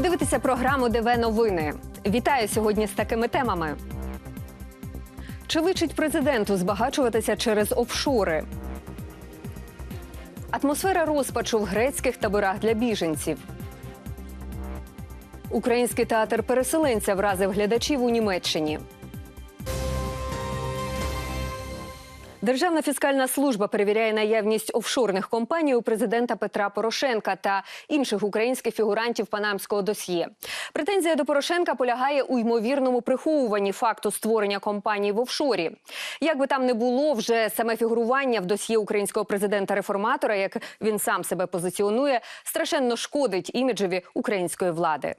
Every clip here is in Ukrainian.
Ви дивитеся програму ДВ Новини. Вітаю сьогодні з такими темами. Чи личить президенту збагачуватися через офшори? Атмосфера розпачу в грецьких таборах для біженців. Український театр переселенця вразив глядачів у Німеччині. Державна фіскальна служба перевіряє наявність офшорних компаній у президента Петра Порошенка та інших українських фігурантів панамського досьє. Претензія до Порошенка полягає у ймовірному приховуванні факту створення компаній в офшорі. Як би там не було, вже саме фігурування в досьє українського президента-реформатора, як він сам себе позиціонує, страшенно шкодить іміджеві української влади.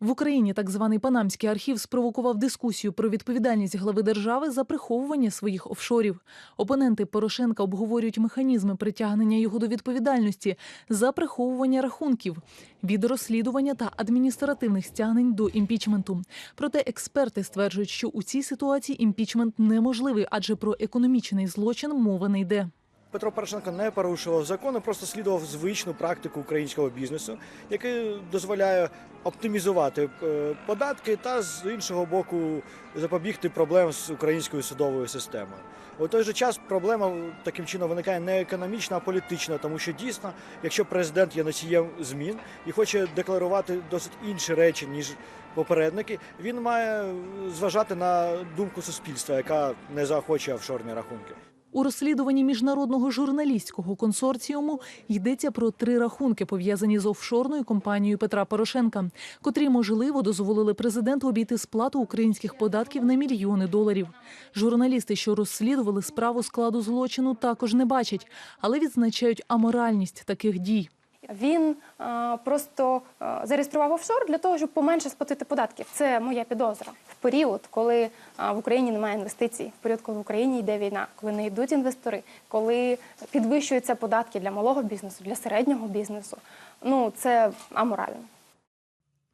В Україні так званий Панамський архів спровокував дискусію про відповідальність глави держави за приховування своїх офшорів. Опоненти Порошенка обговорюють механізми притягнення його до відповідальності за приховування рахунків від розслідування та адміністративних стягнень до імпічменту. Проте експерти стверджують, що у цій ситуації імпічмент неможливий, адже про економічний злочин мова не йде. Петро Порошенко не порушував закони, просто слідував звичну практику українського бізнесу, який дозволяє оптимізувати е, податки та з іншого боку запобігти проблем з українською судовою системою. У той же час проблема таким чином виникає не економічна, а політична, тому що дійсно, якщо президент є носієм змін і хоче декларувати досить інші речі ніж попередники, він має зважати на думку суспільства, яка не заохочує офшорні рахунки. У розслідуванні міжнародного журналістського консорціуму йдеться про три рахунки, пов'язані з офшорною компанією Петра Порошенка, котрі можливо дозволили президенту обійти сплату українських податків на мільйони доларів. Журналісти, що розслідували справу складу злочину, також не бачать, але відзначають аморальність таких дій. Він е, просто е, зареєстрував офшор для того, щоб поменше сплатити податків. Це моя підозра. В період, коли е, в Україні немає інвестицій, в період, коли в Україні йде війна, коли не йдуть інвестори, коли підвищуються податки для малого бізнесу, для середнього бізнесу. Ну це аморально.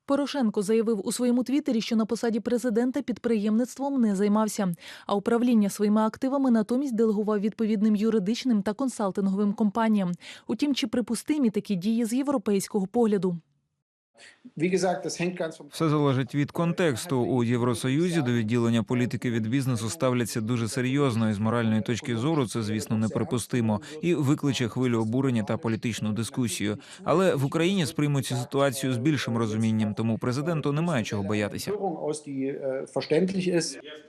Порошенко заявив у своєму твіттері, що на посаді президента підприємництвом не займався, а управління своїми активами натомість делегував відповідним юридичним та консалтинговим компаніям. Утім, чи припустимі такі дії з європейського погляду? Все залежить від контексту. У Євросоюзі до відділення політики від бізнесу ставляться дуже серйозно і з моральної точки зору це, звісно, неприпустимо і викличе хвилю обурення та політичну дискусію. Але в Україні сприймуть цю ситуацію з більшим розумінням, тому президенту немає чого боятися.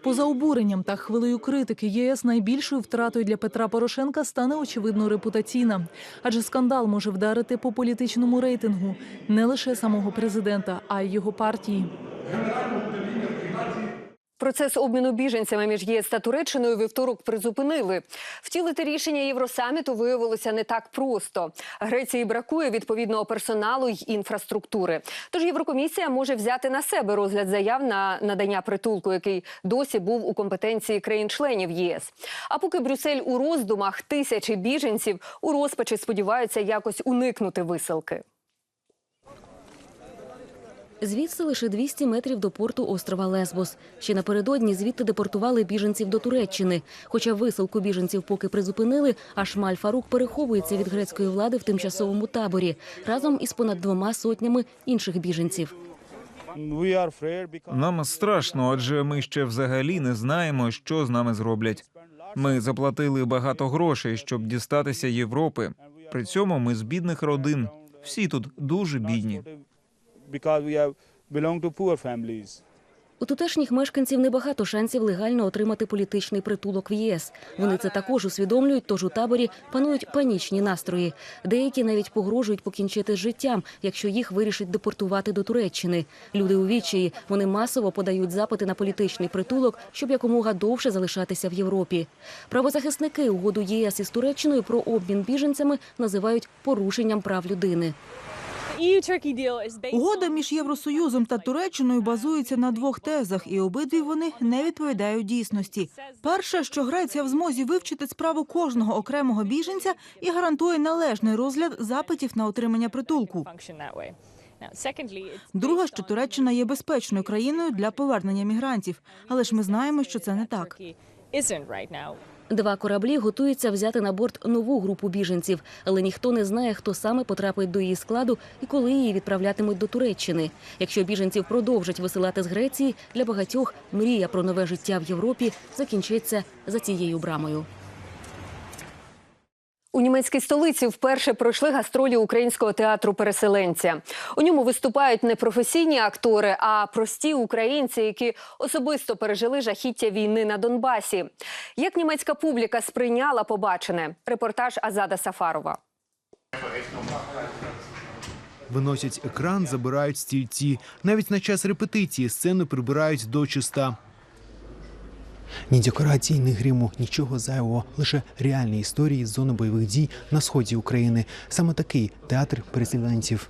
Поза обуренням та хвилею критики ЄС найбільшою втратою для Петра Порошенка стане очевидно репутаційна, адже скандал може вдарити по політичному рейтингу не лише самого президента, а й його партії. Процес обміну біженцями між ЄС та Туреччиною вівторок призупинили. Втілити рішення Євросаміту виявилося не так просто. Греції бракує відповідного персоналу й інфраструктури. Тож Єврокомісія може взяти на себе розгляд заяв на надання притулку, який досі був у компетенції країн-членів ЄС. А поки Брюссель у роздумах тисячі біженців у розпачі сподіваються якось уникнути висилки. Звідси лише 200 метрів до порту острова Лесбос. Ще напередодні звідти депортували біженців до Туреччини. Хоча висилку біженців поки призупинили, а Шмаль Фарук переховується від грецької влади в тимчасовому таборі разом із понад двома сотнями інших біженців. Нам страшно, адже ми ще взагалі не знаємо, що з нами зроблять. Ми заплатили багато грошей, щоб дістатися Європи. При цьому ми з бідних родин. Всі тут дуже бідні. Because we have belong to poor families. У тутешніх мешканців небагато шансів легально отримати політичний притулок в ЄС. Вони це також усвідомлюють, тож у таборі панують панічні настрої. Деякі навіть погрожують покінчити з життям, якщо їх вирішать депортувати до Туреччини. Люди у відчаї вони масово подають запити на політичний притулок, щоб якомога довше залишатися в Європі. Правозахисники угоду ЄС із Туреччиною про обмін біженцями називають порушенням прав людини. Угода між Євросоюзом та Туреччиною базується на двох тезах, і обидві вони не відповідають дійсності. Перше, що Греція в змозі вивчити справу кожного окремого біженця і гарантує належний розгляд запитів на отримання притулку. Друге, що Туреччина є безпечною країною для повернення мігрантів, але ж ми знаємо, що це не так. Два кораблі готуються взяти на борт нову групу біженців, але ніхто не знає, хто саме потрапить до її складу і коли її відправлятимуть до Туреччини. Якщо біженців продовжать висилати з Греції, для багатьох мрія про нове життя в Європі закінчиться за цією брамою. У німецькій столиці вперше пройшли гастролі українського театру переселенця. У ньому виступають не професійні актори, а прості українці, які особисто пережили жахіття війни на Донбасі. Як німецька публіка сприйняла побачене? Репортаж Азада Сафарова. Виносять екран, забирають стільці. Навіть на час репетиції сцену прибирають до чиста. Ні декорацій, ні гриму, нічого зайвого, лише реальні історії з зони бойових дій на сході України. Саме такий театр переселенців.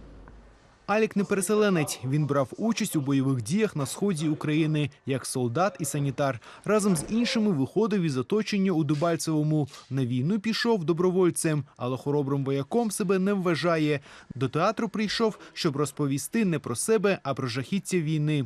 Алік не переселенець. Він брав участь у бойових діях на сході України як солдат і санітар. Разом з іншими виходив із оточення у Дебальцевому. На війну пішов добровольцем, але хоробрим вояком себе не вважає. До театру прийшов, щоб розповісти не про себе, а про жахіття війни.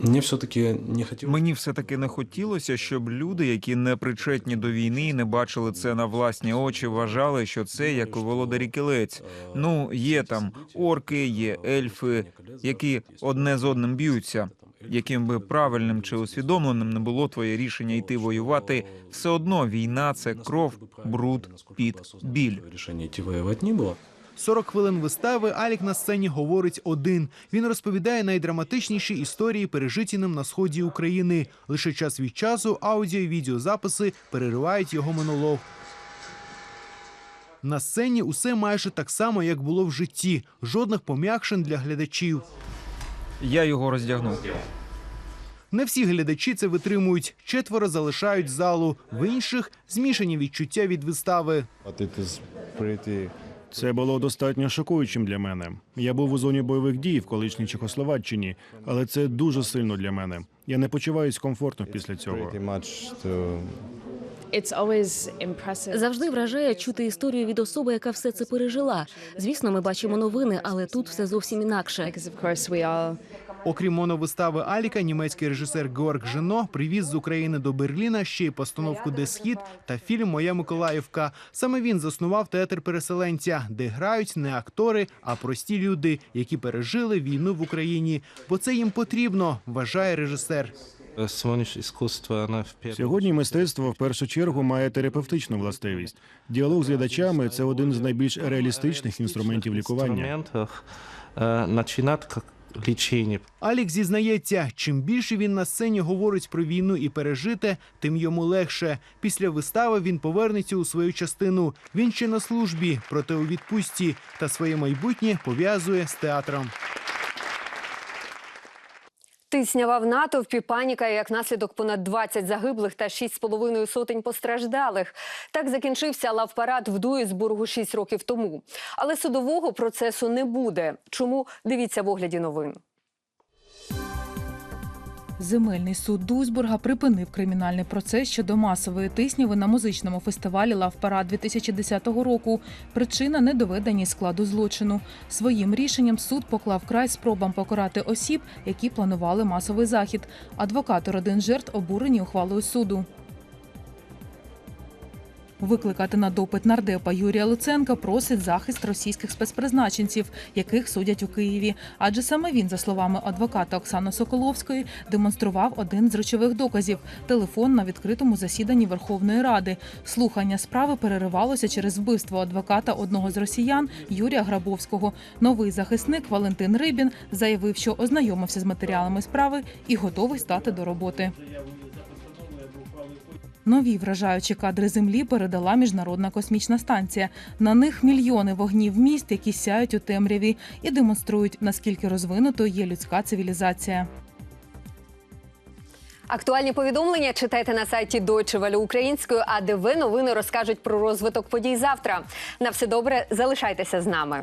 Мені все-таки не хотілося. Мені все таки не хотілося, щоб люди, які не причетні до війни і не бачили це на власні очі, вважали, що це як у володарі кілець. Ну є там орки, є ельфи, які одне з одним б'ються. Яким би правильним чи усвідомленим не було твоє рішення йти воювати, все одно війна це кров, бруд, піт, біль. Рішення йти воювати не було. 40 хвилин вистави Алік на сцені говорить один. Він розповідає найдраматичніші історії, пережиті ним на сході України. Лише час від часу аудіо і відеозаписи переривають його монолог. На сцені усе майже так само, як було в житті. Жодних пом'якшень для глядачів. Я його роздягнув. Не всі глядачі це витримують. Четверо залишають залу. В інших змішані відчуття від вистави. Це було достатньо шокуючим для мене. Я був у зоні бойових дій в колишній Чехословаччині, але це дуже сильно для мене. Я не почуваюсь комфортно після цього. Завжди вражає чути історію від особи, яка все це пережила. Звісно, ми бачимо новини, але тут все зовсім інакше. Окрім моновистави Аліка, німецький режисер Георг Жено привіз з України до Берліна ще й постановку «Де схід» та фільм Моя Миколаївка. Саме він заснував театр переселенця, де грають не актори, а прості люди, які пережили війну в Україні. Бо це їм потрібно, вважає режисер. Сьогодні мистецтво в першу чергу має терапевтичну властивість. Діалог з глядачами це один з найбільш реалістичних інструментів лікування. Лічення. Алік зізнається, чим більше він на сцені говорить про війну і пережите, тим йому легше. Після вистави він повернеться у свою частину. Він ще на службі, проте у відпустці, та своє майбутнє пов'язує з театром. Тиснява в натовпі, паніка, як наслідок понад 20 загиблих та 6,5 сотень постраждалих. Так закінчився лавпарад в Дуїсбургу 6 років тому. Але судового процесу не буде. Чому? Дивіться в огляді новин. Земельний суд Дуйсбурга припинив кримінальний процес щодо масової тисняви на музичному фестивалі Лавпара 2010 року. Причина недоведення складу злочину. Своїм рішенням суд поклав край спробам покарати осіб, які планували масовий захід. Адвокати родин жертв обурені ухвалою суду. Викликати на допит нардепа Юрія Луценка просить захист російських спецпризначенців, яких судять у Києві. Адже саме він, за словами адвоката Оксани Соколовської, демонстрував один з речових доказів телефон на відкритому засіданні Верховної Ради. Слухання справи переривалося через вбивство адвоката одного з росіян Юрія Грабовського. Новий захисник Валентин Рибін заявив, що ознайомився з матеріалами справи і готовий стати до роботи. Нові вражаючі кадри землі передала міжнародна космічна станція. На них мільйони вогнів міст, які сяють у темряві, і демонструють наскільки розвинутою є людська цивілізація. Актуальні повідомлення читайте на сайті Deutsche Welle українською, а ДВ новини розкажуть про розвиток подій завтра. На все добре, залишайтеся з нами.